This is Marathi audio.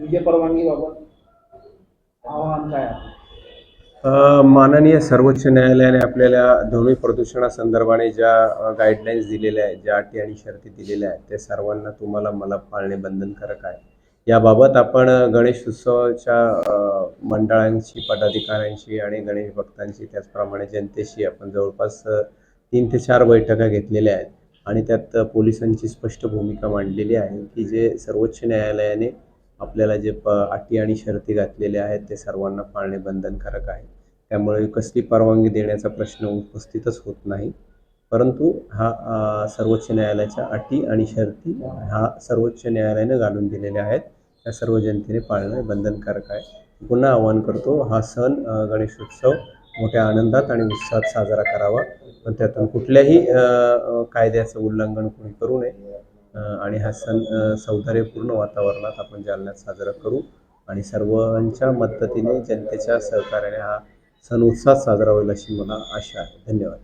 तुझ्या परवानगी बाबत आव्हान काय आहे? माननीय सर्वोच्च न्यायालयाने आपल्याला ध्वनी प्रदूषणासंदर्भाने ज्या गाईडलाईन्स दिलेल्या आहेत ज्या अटी आणि शर्ती दिलेल्या आहेत त्या सर्वांना तुम्हाला मला पाळणे बंधनकारक आहे. याबाबत आपण गणेश उत्सवाच्या मंडळांशी पदाधिकाऱ्यांशी आणि गणेश भक्तांशी त्याचप्रमाणे जनतेशी आपण जवळपास तीन ते चार बैठका घेतलेल्या आहेत. आणि त्यात पोलिसांची स्पष्ट भूमिका मांडलेली आहे की जे सर्वोच्च न्यायालयाने आपल्याला जे प अटी आणि शर्ती घातलेल्या आहेत ते सर्वांना पाळणे बंधनकारक आहे. त्यामुळे कसली परवानगी देण्याचा प्रश्न उपस्थितच होत नाही. परंतु हा सर्वोच्च न्यायालयाच्या अटी आणि शर्ती हा सर्वोच्च न्यायालयानं घालून दिलेल्या आहेत. त्या सर्व जनतेने पाळणं बंधनकारक आहे. पुन्हा आवाहन करतो हा सण गणेशोत्सव मोठ्या आनंदात आणि उत्साहात साजरा करावा. पण त्यातून कुठल्याही कायद्याचं उल्लंघन कोणी करू नये. आणि हा सण सौंदर्यपूर्ण वातावरणात आपण जालन्यात साजरा करू आणि सर्वांच्या मदतीने जनतेच्या सहकार्याने हा सण उत्साहात साजरा होईल अशी मला आशा आहे. धन्यवाद.